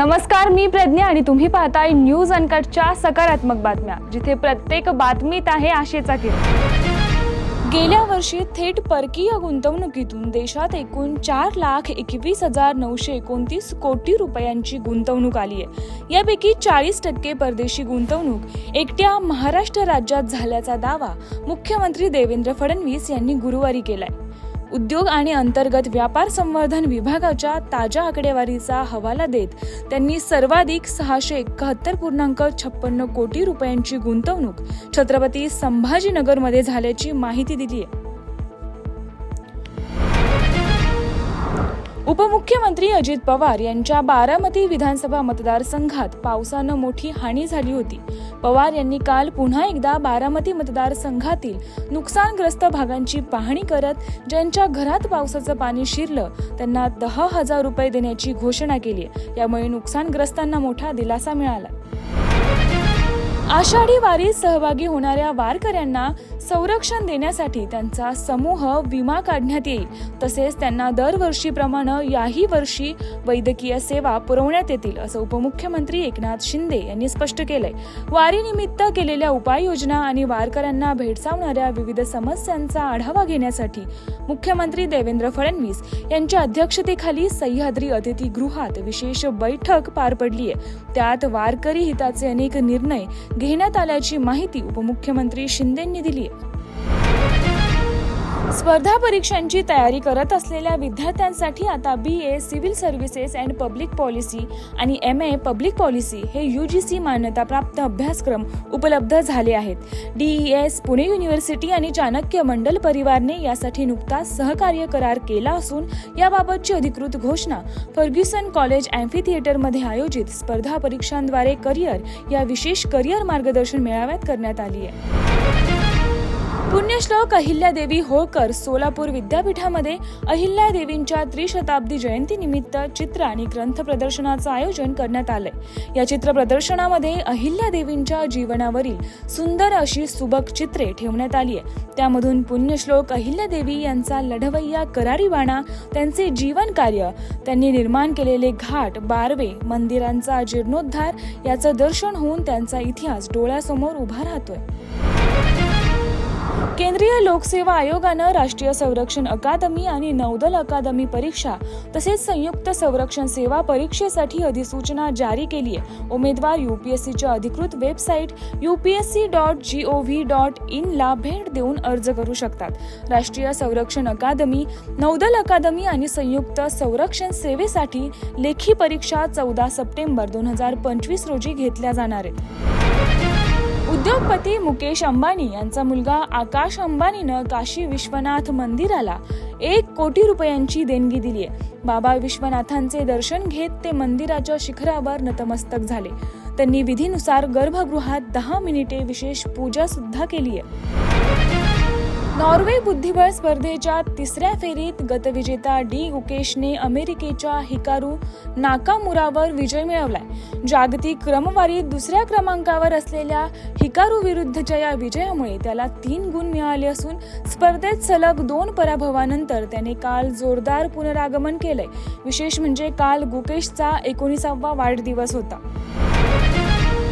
नमस्कार मी प्रज्ञा आणि तुम्ही पाहताय न्यूज अनकटच्या सकारात्मक बातम्या जिथे प्रत्येक बातमीत आहे आशेचा किरण गेल्या वर्षी थेट परकीय गुंतवणुकीतून देशात एकूण चार लाख एकवीस हजार नऊशे एकोणतीस कोटी रुपयांची गुंतवणूक आली आहे. यापैकी चाळीस टक्के परदेशी गुंतवणूक एकट्या महाराष्ट्र राज्यात झाल्याचा दावा मुख्यमंत्री देवेंद्र फडणवीस यांनी गुरुवारी केलाय. उद्योग आणि अंतर्गत व्यापार संवर्धन विभागाच्या ताज्या आकडेवारीचा हवाला देत त्यांनी सर्वाधिक सहाशे एकाहत्तर पूर्णांक छप्पन्न कोटी रुपयांची गुंतवणूक छत्रपती संभाजीनगरमध्ये झाल्याची माहिती दिली आहे. उपमुख्यमंत्री अजित पवार यांच्या बारामती विधानसभा मतदारसंघात पावसानं मोठी हानी झाली होती. पवार यांनी काल पुन्हा एकदा बारामती मतदारसंघातील नुकसानग्रस्त भागांची पाहणी करत ज्यांच्या घरात पावसाचं पाणी शिरलं त्यांना दहा हजार रुपये देण्याची घोषणा केली यामुळे नुकसानग्रस्तांना मोठा दिलासा मिळाला. आषाढी वारीत सहभागी होणाऱ्या वारकऱ्यांना संरक्षण देण्यासाठी त्यांचा समूह विमा काढण्यात येईल. तसेच त्यांना दरवर्षीप्रमाणे याही वर्षी वैद्यकीय सेवा पुरवण्यात येतील असं उपमुख्यमंत्री एकनाथ शिंदे यांनी स्पष्ट केलंय. वारीनिमित्त केलेल्या उपाययोजना आणि वारकऱ्यांना भेडसावणाऱ्या विविध समस्यांचा आढावा घेण्यासाठी मुख्यमंत्री देवेंद्र फडणवीस यांच्या अध्यक्षतेखाली सह्याद्री अतिथीगृहात विशेष बैठक पार पडली आहे त्यात वारकरी हिताचे अनेक निर्णय घेण्यात आल्याची माहिती उपमुख्यमंत्री शिंदेंनी दिली आहे. स्पर्धा परीक्षांची तयारी करत असलेल्या विद्यार्थ्यांसाठी आता B A civil services and public policy आणि एम ए पब्लिक पॉलिसी हे यू जी सी मान्यताप्राप्त अभ्यासक्रम उपलब्ध झाले आहेत. डी एस पुणे युनिव्हर्सिटी आणि चाणक्य मंडल परिवारने यासाठी नुकताच सहकार्य करार केला असून याबाबतची अधिकृत घोषणा फर्ग्युसन कॉलेज अँफी थिएटरमध्ये आयोजित स्पर्धा परीक्षांद्वारे करिअर या विशेष करिअर मार्गदर्शन मेळाव्यात करण्यात आली आहे. पुण्यश्लोक अहिल्यादेवी होळकर सोलापूर विद्यापीठामध्ये अहिल्यादेवींच्या त्रिशताब्दी जयंतीनिमित्त चित्र आणि ग्रंथ प्रदर्शनाचं आयोजन करण्यात आलंय. या चित्र प्रदर्शनामध्ये अहिल्यादेवींच्या जीवनावरील सुंदर अशी सुबक चित्रे ठेवण्यात आली आहे. त्यामधून पुण्यश्लोक अहिल्यादेवी यांचा लढवय्या करारीवाणा त्यांचे जीवन कार्य त्यांनी निर्माण केलेले घाट बारवे मंदिरांचा जीर्णोद्धार याचं दर्शन होऊन त्यांचा इतिहास डोळ्यासमोर उभा राहतोय. केंद्रीय लोकसेवा आयोगानं राष्ट्रीय संरक्षण अकादमी आणि नौदल अकादमी परीक्षा तसेच संयुक्त संरक्षण सेवा परीक्षेसाठी अधिसूचना जारी केली आहे. उमेदवार युपीएससीच्या अधिकृत website UPSC dot G O V dot इनला भेट देऊन अर्ज करू शकतात. राष्ट्रीय संरक्षण अकादमी नौदल अकादमी आणि संयुक्त संरक्षण सेवेसाठी लेखी परीक्षा चौदा सप्टेंबर दोन हजार पंचवीस रोजी घेतल्या जाणार आहेत. उद्योगपती मुकेश अंबानी यांचा मुलगा आकाश अंबानीनं काशी विश्वनाथ मंदिराला एक कोटी रुपयांची देणगी दिली आहे बाबा विश्वनाथांचे दर्शन घेत ते मंदिराच्या शिखरावर नतमस्तक झाले. त्यांनी विधीनुसार गर्भगृहात दहा मिनिटे विशेष पूजा सुद्धा केली आहे नॉर्वे बुद्धिबळ स्पर्धेच्या तिसऱ्या फेरीत गतविजेता डी गुकेशने अमेरिकेच्या हिकारू नाकामुरावर विजय मिळवलाय. जागतिक क्रमवारीत दुसऱ्या क्रमांकावर असलेल्या हिकारू विरुद्धच्या या विजयामुळे त्याला तीन गुण मिळाले असून स्पर्धेत सलग दोन पराभवानंतर त्याने काल जोरदार पुनरागमन केलंय. विशेष म्हणजे काल गुकेशचा एकोणीसावा वाढदिवस होता.